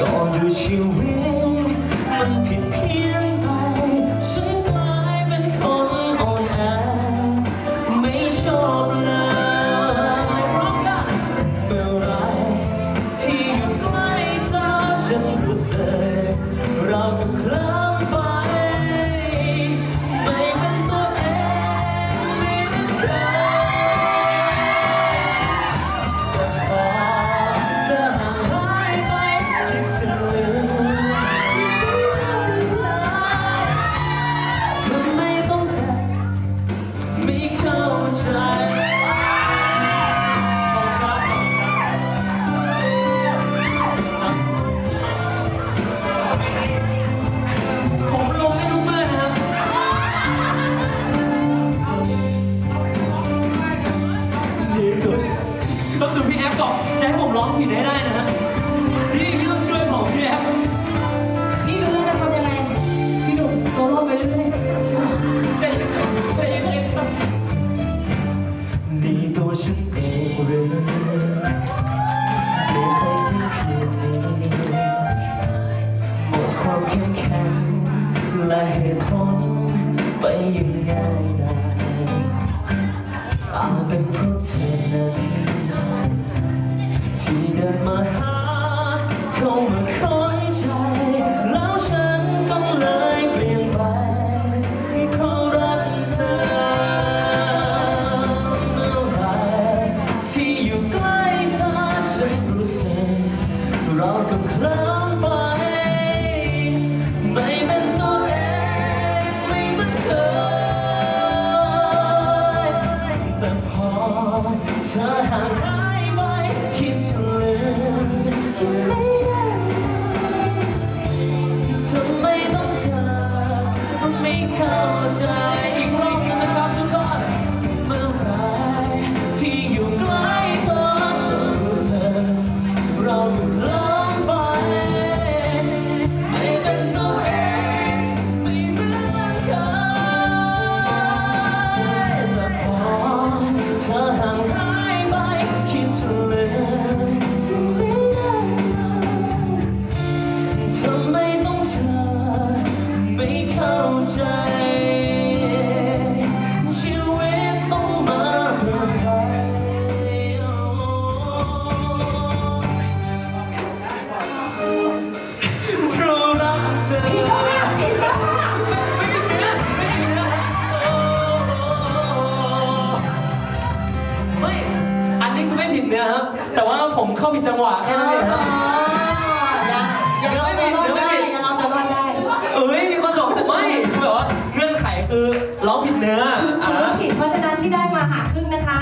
ก็ดูชีวิตมันผิดเพี้ยน ก็คือพี่แอฟบอกจะให้ผมร้องผิดให้ได้นะฮะพี่พี่ต้องช่วยผมพี่แอฟพี่รู้จะทำยังไง พี่หนุ่มโซโล่ไปเรื่อยๆใจเย็นใจเย็นใจเย็นครับนี่ตัวฉันเองหรือเปลี่ยนไปถึงเพียงนี้หมดความเข้มแข็งและเหตุผลไปยังง่ายด เข้ามาค้นใจ แล้วฉันก็เลยเปลี่ยนไปเพราะรักเธอเมื่อไหรที่อยู่ใกล้เธอฉันรู้สึกเรากับเคลิ้ เข้ เครับ แต่ว่าผมเข้าผิดจังหวะแค่นั้นเองครับ ยังไม่ผิดยังเราจะรอดได้เอ้ยมีคนหลงแต่ไม่คือแบบว่าเงื่อนไขคือร้องผิดเนื้อ ถูกผิดเพราะฉะนั้นที่ได้มาหาครึ่งนะคะ